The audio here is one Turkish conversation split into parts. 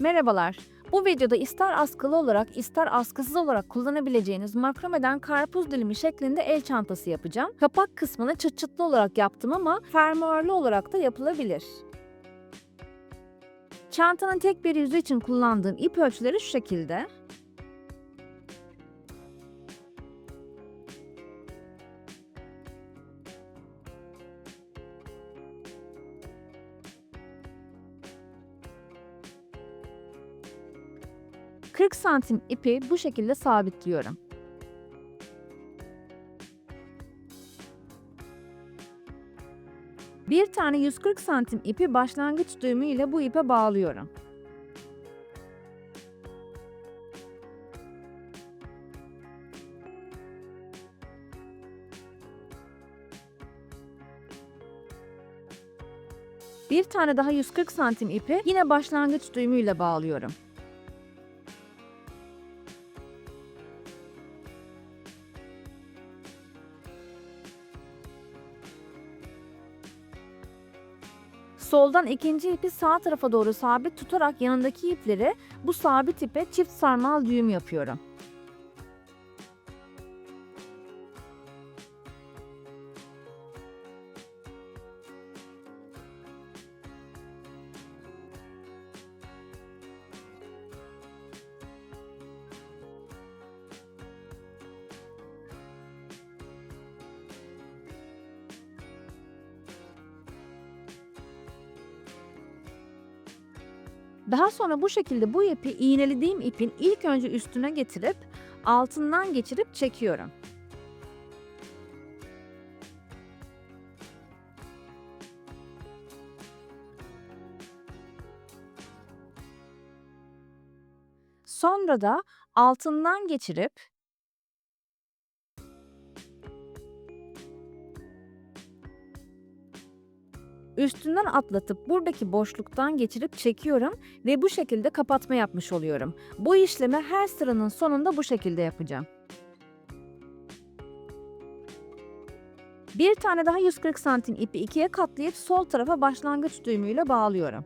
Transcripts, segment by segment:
Merhabalar. Bu videoda ister askılı olarak ister askısız olarak kullanabileceğiniz makromeden karpuz dilimi şeklinde el çantası yapacağım. Kapak kısmını çıt çıtlı olarak yaptım ama fermuarlı olarak da yapılabilir. Çantanın tek bir yüzü için kullandığım ip ölçüleri şu şekilde. ...40 santim ipi bu şekilde sabitliyorum. Bir tane 140 santim ipi başlangıç düğümü ile bu ipe bağlıyorum. Bir tane daha 140 santim ipi yine başlangıç düğümüyle bağlıyorum. Soldan ikinci ipi sağ tarafa doğru sabit tutarak yanındaki ipleri bu sabit ipe çift sarmal düğüm yapıyorum. Daha sonra bu şekilde bu ipi iğnelediğim ipin ilk önce üstüne getirip altından geçirip çekiyorum. Sonra da altından geçirip Üstünden atlatıp buradaki boşluktan geçirip çekiyorum ve bu şekilde kapatma yapmış oluyorum. Bu işlemi her sıranın sonunda bu şekilde yapacağım. Bir tane daha 140 santim ipi ikiye katlayıp sol tarafa başlangıç düğümüyle bağlıyorum.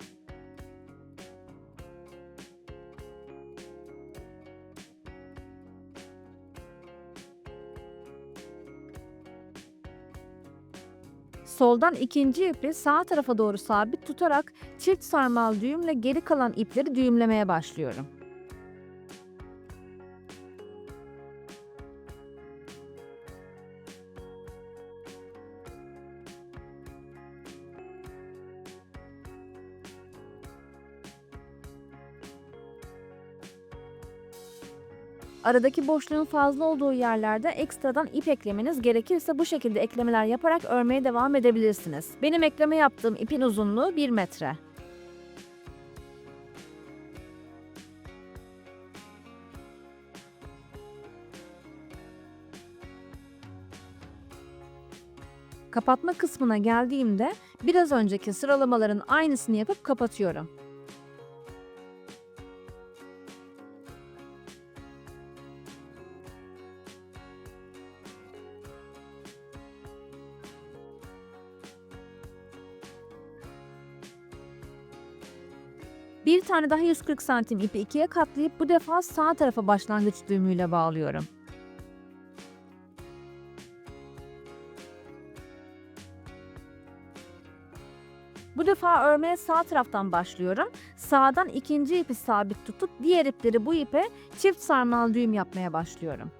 Soldan ikinci ipi sağ tarafa doğru sabit tutarak çift sarmal düğümle geri kalan ipleri düğümlemeye başlıyorum. Aradaki boşluğun fazla olduğu yerlerde ekstradan ip eklemeniz gerekirse bu şekilde eklemeler yaparak örmeye devam edebilirsiniz. Benim ekleme yaptığım ipin uzunluğu 1 metre. Kapatma kısmına geldiğimde biraz önceki sıralamaların aynısını yapıp kapatıyorum. Tane daha 140 santim ipi ikiye katlayıp bu defa sağ tarafa başlangıç düğümüyle bağlıyorum. Bu defa örmeye sağ taraftan başlıyorum. Sağdan ikinci ipi sabit tutup diğer ipleri bu ipe çift sarmal düğüm yapmaya başlıyorum.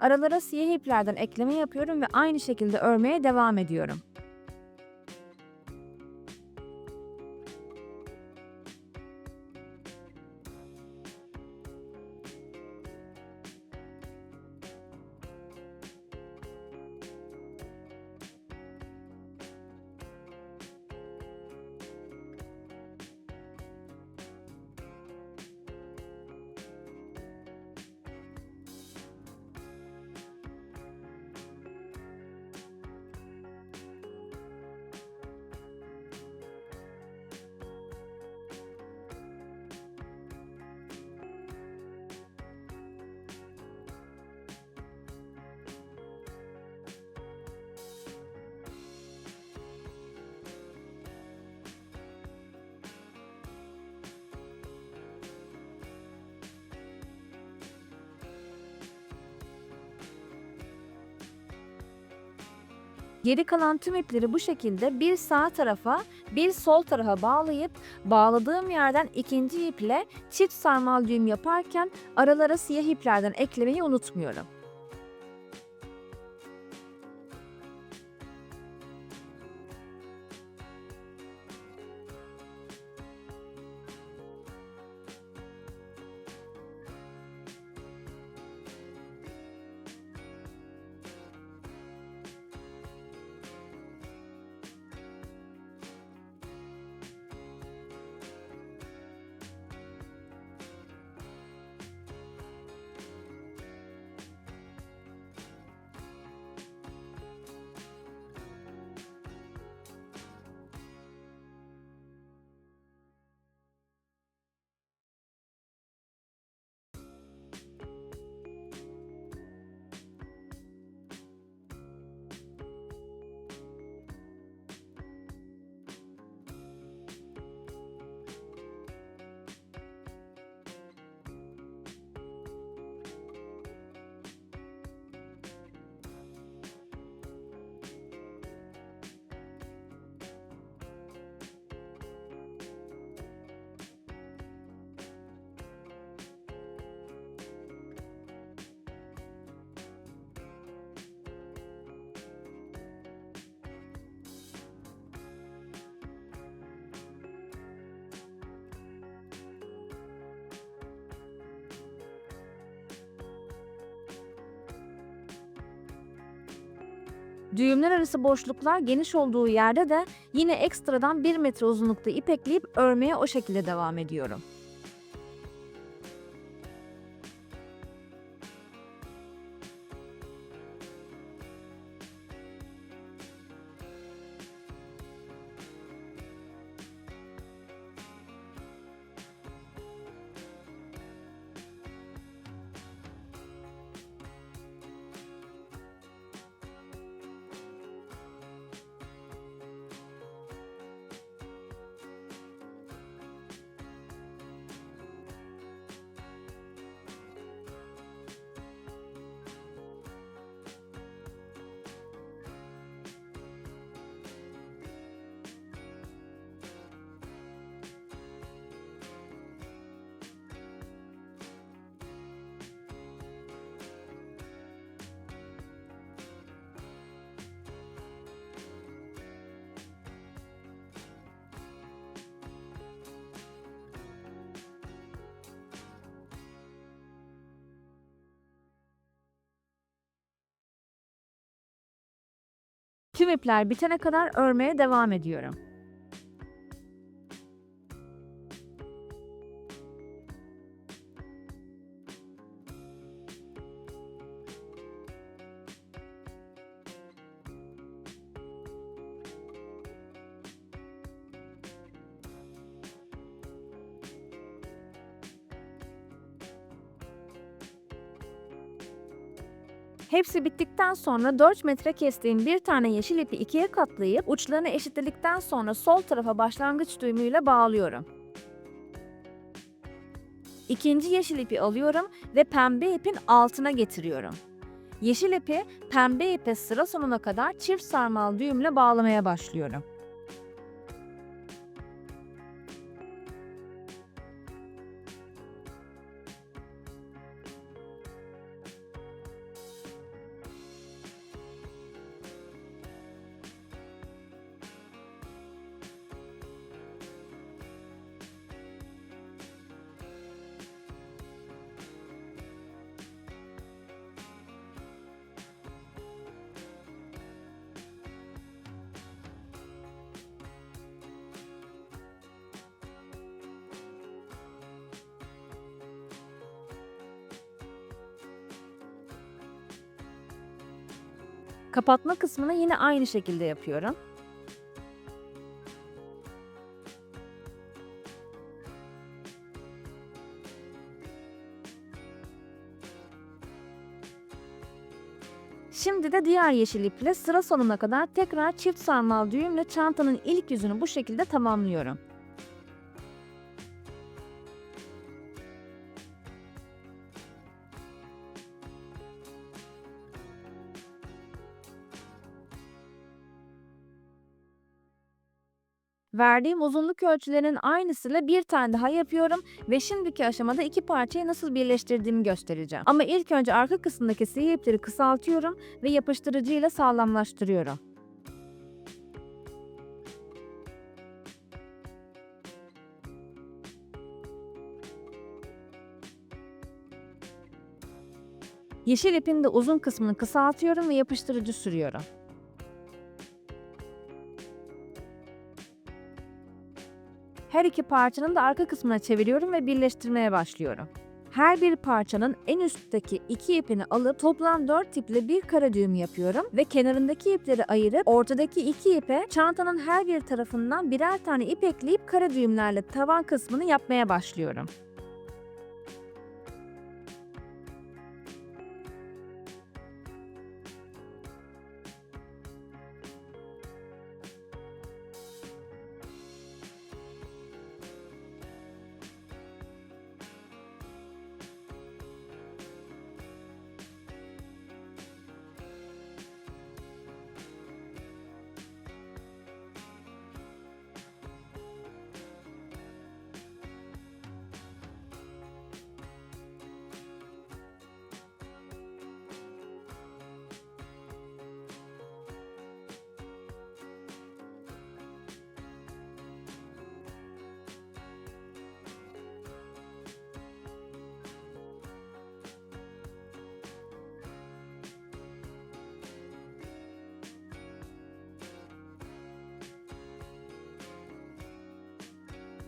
Aralara siyah iplerden ekleme yapıyorum ve aynı şekilde örmeye devam ediyorum. Geri kalan tüm ipleri bu şekilde bir sağ tarafa bir sol tarafa bağlayıp bağladığım yerden ikinci iple çift sarmal düğüm yaparken aralara siyah iplerden eklemeyi unutmuyorum. Düğümler arası boşluklar geniş olduğu yerde de yine ekstradan 1 metre uzunlukta ip ekleyip örmeye o şekilde devam ediyorum. Tüm ipler bitene kadar örmeye devam ediyorum. Hepsi bittikten sonra 4 metre kestiğim bir tane yeşil ipi ikiye katlayıp uçlarını eşitledikten sonra sol tarafa başlangıç düğümüyle bağlıyorum. İkinci yeşil ipi alıyorum ve pembe ipin altına getiriyorum. Yeşil ipi pembe ipe sıra sonuna kadar çift sarmal düğümle bağlamaya başlıyorum. Kapatma kısmını yine aynı şekilde yapıyorum. Şimdi de diğer yeşil iple sıra sonuna kadar tekrar çift sarmal düğümle çantanın ilk yüzünü bu şekilde tamamlıyorum. Verdiğim uzunluk ölçülerinin aynısıyla bir tane daha yapıyorum ve şimdiki aşamada iki parçayı nasıl birleştirdiğimi göstereceğim. Ama ilk önce arka kısmındaki siyah ipleri kısaltıyorum ve yapıştırıcı ile sağlamlaştırıyorum. Yeşil ipin de uzun kısmını kısaltıyorum ve yapıştırıcı sürüyorum. Her iki parçanın da arka kısmına çeviriyorum ve birleştirmeye başlıyorum. Her bir parçanın en üstteki iki ipini alıp toplam 4 iple bir kara düğüm yapıyorum ve kenarındaki ipleri ayırıp ortadaki iki ipe çantanın her bir tarafından birer tane ip ekleyip kara düğümlerle taban kısmını yapmaya başlıyorum.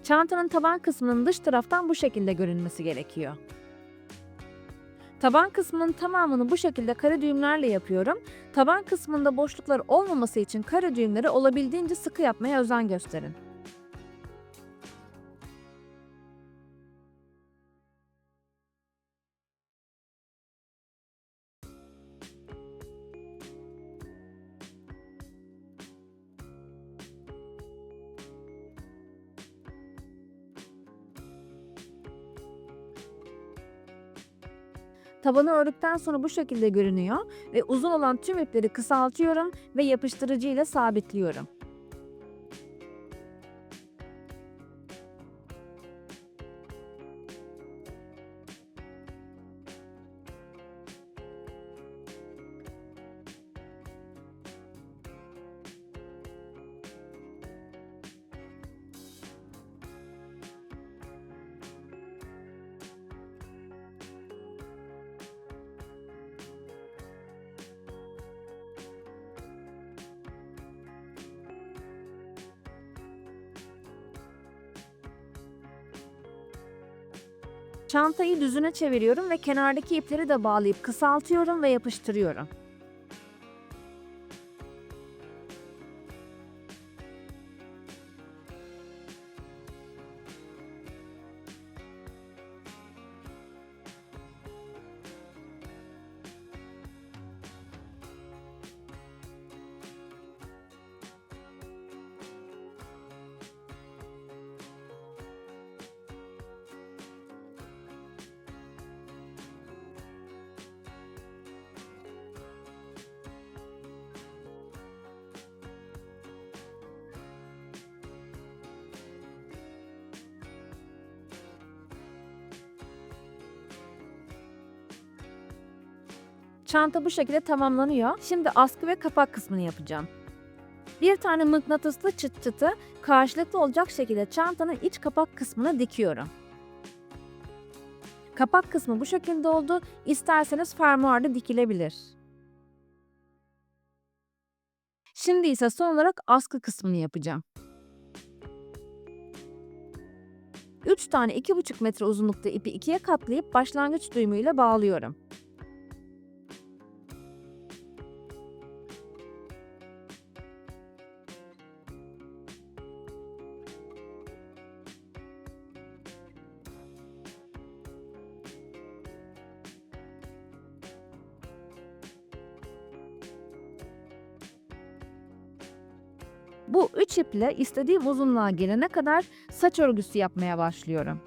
Çantanın taban kısmının dış taraftan bu şekilde görünmesi gerekiyor. Taban kısmının tamamını bu şekilde kare düğümlerle yapıyorum. Taban kısmında boşluklar olmaması için kare düğümleri olabildiğince sıkı yapmaya özen gösterin. Tabanı ördükten sonra bu şekilde görünüyor ve uzun olan tüm ipleri kısaltıyorum ve yapıştırıcı ile sabitliyorum. Çantayı düzüne çeviriyorum ve kenardaki ipleri de bağlayıp kısaltıyorum ve yapıştırıyorum. Çanta bu şekilde tamamlanıyor. Şimdi askı ve kapak kısmını yapacağım. Bir tane mıknatıslı çıt çıtı karşılıklı olacak şekilde çantanın iç kapak kısmına dikiyorum. Kapak kısmı bu şekilde oldu. İsterseniz fermuarda dikilebilir. Şimdi ise son olarak askı kısmını yapacağım. 3 tane 2,5 metre uzunlukta ipi ikiye katlayıp başlangıç düğümüyle bağlıyorum. İple istediğim uzunluğa gelene kadar saç örgüsü yapmaya başlıyorum.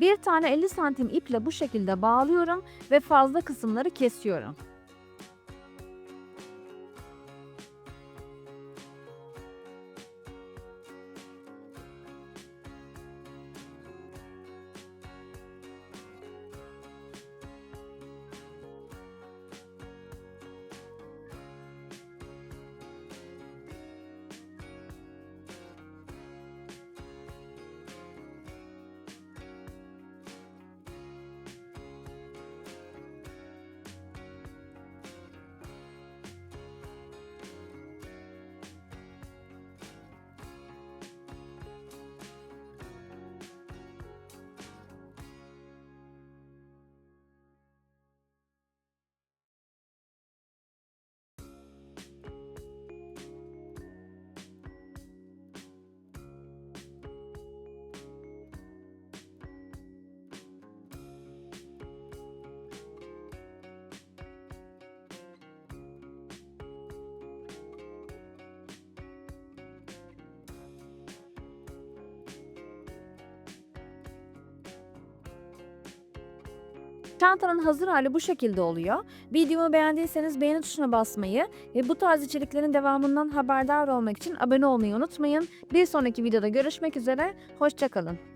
Bir tane 50 santim iple bu şekilde bağlıyorum ve fazla kısımları kesiyorum. Çantanın hazır hali bu şekilde oluyor. Videomu beğendiyseniz beğeni tuşuna basmayı ve bu tarz içeriklerin devamından haberdar olmak için abone olmayı unutmayın. Bir sonraki videoda görüşmek üzere, hoşçakalın.